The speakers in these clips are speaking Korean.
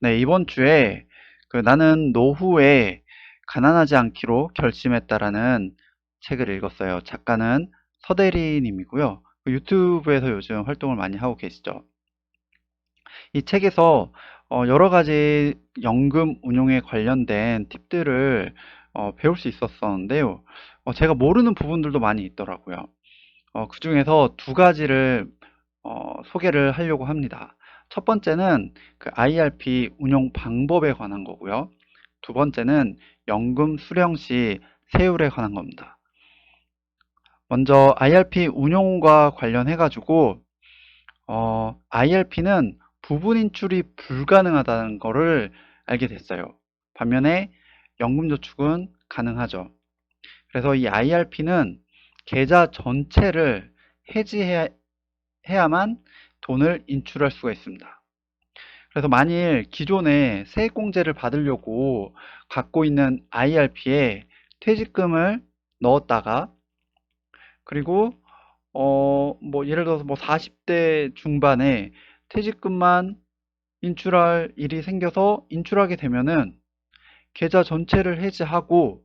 네, 이번 주에 그 나는 노후에 가난하지 않기로 결심했다라는 책을 읽었어요. 작가는 서대리님이고요. 그 유튜브에서 요즘 활동을 많이 하고 계시죠. 이 책에서 어, 여러 가지 연금 운용에 관련된 팁들을 어, 배울 수 있었었는데요. 어, 제가 모르는 부분들도 많이 있더라고요. 어, 그 중에서 두 가지를 어, 소개를 하려고 합니다. 첫 번째는 그 IRP 운용 방법에 관한 거고요. 두 번째는 연금 수령 시 세율에 관한 겁니다. 먼저 IRP 운용과 관련해 가지고 어, IRP는 부분 인출이 불가능하다는 것을 알게 됐어요. 반면에 연금저축은 가능하죠. 그래서 이 IRP는 계좌 전체를 해지해야만 돈을 인출할 수가 있습니다. 그래서 만일 기존에 세액공제를 받으려고 갖고 있는 IRP에 퇴직금을 넣었다가 그리고 어 뭐 예를 들어서 뭐 40대 중반에 퇴직금만 인출할 일이 생겨서 인출하게 되면은 계좌 전체를 해지하고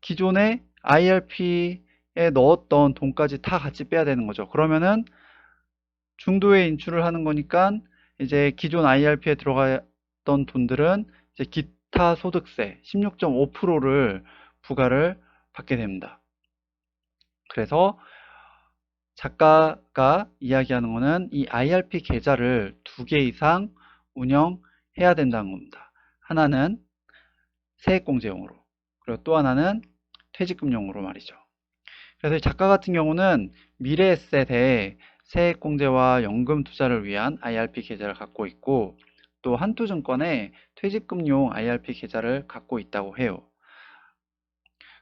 기존에 IRP에 넣었던 돈까지 다 같이 빼야 되는 거죠. 그러면은 중도에 인출을 하는 거니까 이제 기존 IRP에 들어갔던 돈들은 이제 기타 소득세 16.5%를 부과를 받게 됩니다. 그래서 작가가 이야기하는 거는 이 IRP 계좌를 두 개 이상 운영해야 된다는 겁니다. 하나는 세액공제용으로 그리고 또 하나는 퇴직금용으로 말이죠. 그래서 작가 같은 경우는 미래에셋에 세액공제와 연금 투자를 위한 IRP 계좌를 갖고 있고 또 한투증권에 퇴직금용 IRP 계좌를 갖고 있다고 해요.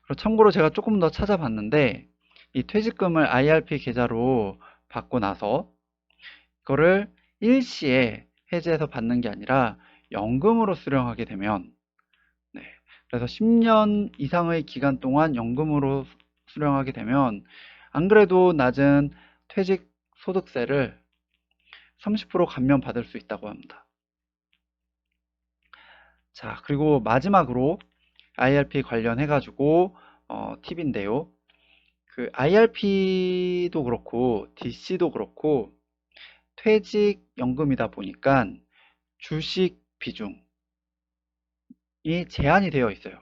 그리고 참고로 제가 조금 더 찾아봤는데 이 퇴직금을 IRP 계좌로 받고 나서 이거를 일시에 해지해서 받는 게 아니라 연금으로 수령하게 되면 네, 그래서 10년 이상의 기간 동안 연금으로 수령하게 되면 안 그래도 낮은 퇴직 소득세를 30% 감면 받을 수 있다고 합니다. 자, 그리고 마지막으로 IRP 관련해 가지고 어, 팁인데요. 그 IRP도 그렇고 DC도 그렇고 퇴직 연금이다 보니까 주식 비중이 제한이 되어 있어요.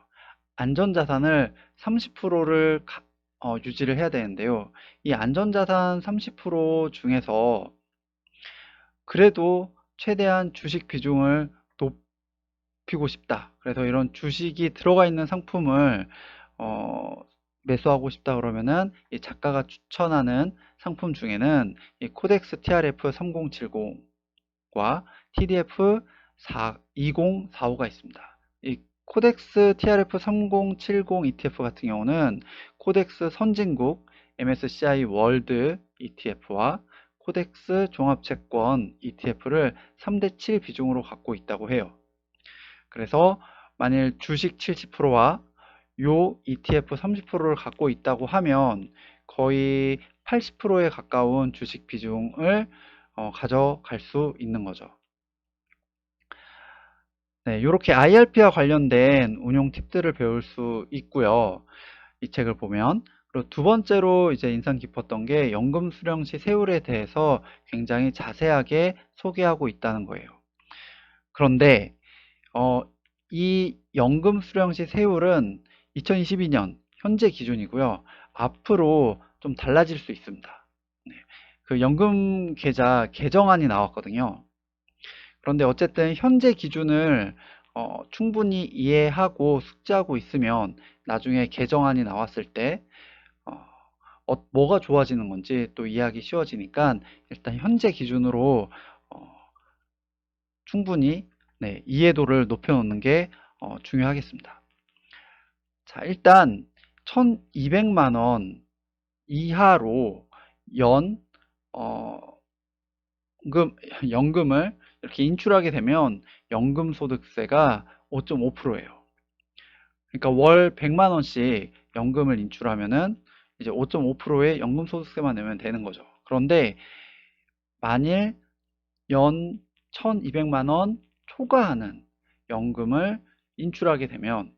안전자산을 30%를 어, 유지를 해야 되는데요. 이 안전자산 30% 중에서 그래도 최대한 주식 비중을 높이고 싶다. 그래서 이런 주식이 들어가 있는 상품을 어, 매수하고 싶다 그러면은 이 작가가 추천하는 상품 중에는 이 코덱스 TRF 3070과 TDF 2045가 있습니다. 이 코덱스 TRF 3070 ETF 같은 경우는 코덱스 선진국 MSCI 월드 ETF와 코덱스 종합채권 ETF를 3대7 비중으로 갖고 있다고 해요. 그래서 만일 주식 70%와 요 ETF 30%를 갖고 있다고 하면 거의 80%에 가까운 주식 비중을 어, 가져갈 수 있는 거죠. 네, 이렇게 IRP와 관련된 운용 팁들을 배울 수 있고요. 이 책을 보면 그리고 두 번째로 이제 인상 깊었던 게 연금 수령 시 세율에 대해서 굉장히 자세하게 소개하고 있다는 거예요. 그런데 어, 이 연금 수령 시 세율은 2022년 현재 기준이고요. 앞으로 좀 달라질 수 있습니다. 네, 그 연금 계좌 개정안이 나왔거든요. 그런데 어쨌든 현재 기준을 어, 충분히 이해하고 숙지하고 있으면 나중에 개정안이 나왔을 때 어, 어, 뭐가 좋아지는 건지 또 이해하기 쉬워지니까 일단 현재 기준으로 어, 충분히 네, 이해도를 높여놓는 게 어, 중요하겠습니다. 자, 일단 1200만 원 이하로 연 어, 연금, 연금을 이렇게 인출하게 되면 연금소득세가 5.5%예요. 그러니까 월 100만 원씩 연금을 인출하면은 이제 5.5%의 연금소득세만 내면 되는 거죠. 그런데 만일 연 1200만 원 초과하는 연금을 인출하게 되면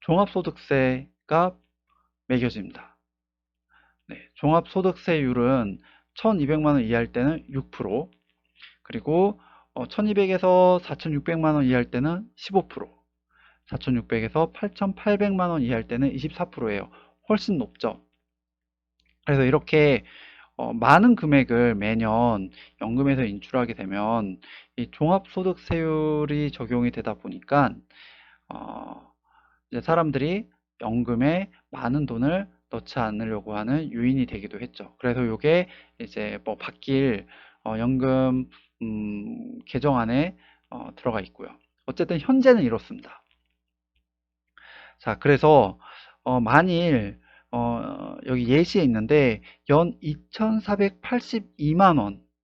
종합소득세가 매겨집니다. 네, 종합소득세율은 1200만원 이하일 때는 6%, 그리고 1200에서 4600만원 이하일 때는 15%, 4600에서 8800만원 이하일 때는 24%예요. 훨씬 높죠. 그래서 이렇게 어, 많은 금액을 매년 연금에서 인출하게 되면 이 종합소득세율이 적용이 되다 보니까 어, 사람들이 연금에 많은 돈을 넣지 않으려고 하는 유인이 되기도 했죠. 그래서 이게 이제 뭐 바뀔 어, 연금 음, 개정안에 어, 들어가 있고요. 어쨌든 현재는 이렇습니다. 자, 그래서 어, 만일 어, 여기 예시에 있는데 연 2,482만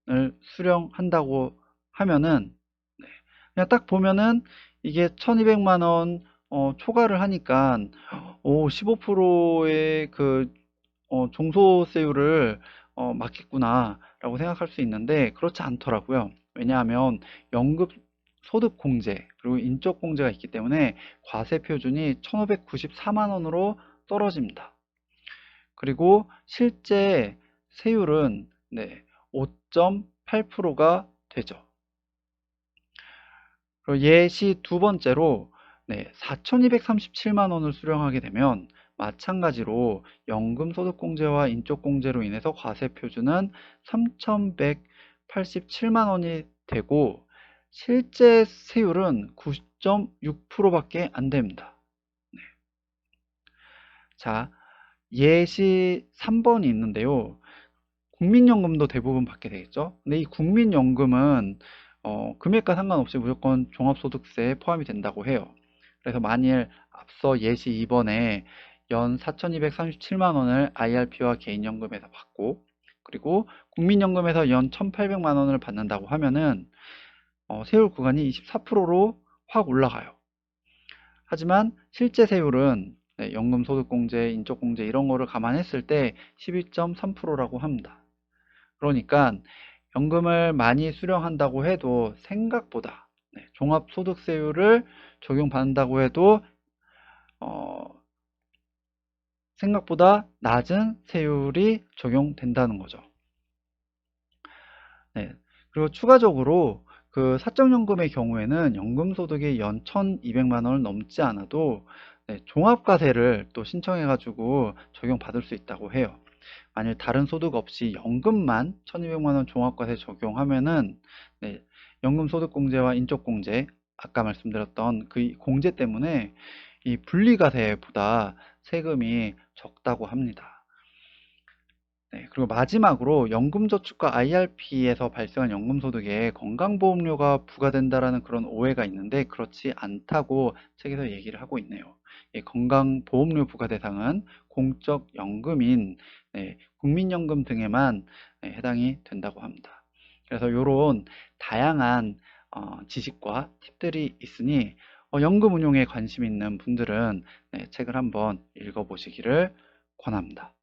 원을 수령한다고 하면은 네, 그냥 딱 보면은 이게 1,200만 원 어, 초과를 하니까 오 15%의 그 어, 종소세율을 어, 맞겠구나 라고 생각할 수 있는데 그렇지 않더라고요. 왜냐하면 연금 소득 공제 그리고 인적 공제가 있기 때문에 과세 표준이 1,594만 원으로 떨어집니다. 그리고 실제 세율은 네, 5.8%가 되죠. 예시 두 번째로 네, 4,237만 원을 수령하게 되면 마찬가지로 연금소득공제와 인적공제로 인해서 과세 표준은 3,187만 원이 되고 실제 세율은 9.6%밖에 안 됩니다. 네. 자, 예시 3번이 있는데요. 국민연금도 대부분 받게 되겠죠. 근데 이 국민연금은 어, 금액과 상관없이 무조건 종합소득세에 포함이 된다고 해요. 그래서 만일 앞서 예시 2번에 연 4,237만 원을 IRP와 개인연금에서 받고 그리고 국민연금에서 연 1,800만 원을 받는다고 하면은 어, 세율 구간이 24%로 확 올라가요. 하지만 실제 세율은 네, 연금소득공제, 인적공제 이런 거를 감안했을 때 12.3%라고 합니다. 그러니까 연금을 많이 수령한다고 해도 생각보다 네, 종합소득세율을 적용받는다고 해도 어, 생각보다 낮은 세율이 적용된다는 거죠. 네, 그리고 추가적으로 그 사적연금의 경우에는 연금소득이 연 1200만 원을 넘지 않아도 네, 종합과세를 또 신청해 가지고 적용받을 수 있다고 해요. 만일 다른 소득 없이 연금만 1200만 원 종합과세 적용하면은 네, 연금소득공제와 인적공제 아까 말씀드렸던 그 공제 때문에 이 분리과세보다 세금이 적다고 합니다. 네, 그리고 마지막으로 연금저축과 IRP에서 발생한 연금소득에 건강보험료가 부과된다라는 그런 오해가 있는데 그렇지 않다고 책에서 얘기를 하고 있네요. 건강보험료 부과 대상은 공적연금인 네, 국민연금 등에만 네, 해당이 된다고 합니다. 그래서 이런 다양한 어, 지식과 팁들이 있으니 어, 연금 운용에 관심 있는 분들은 네, 책을 한번 읽어보시기를 권합니다.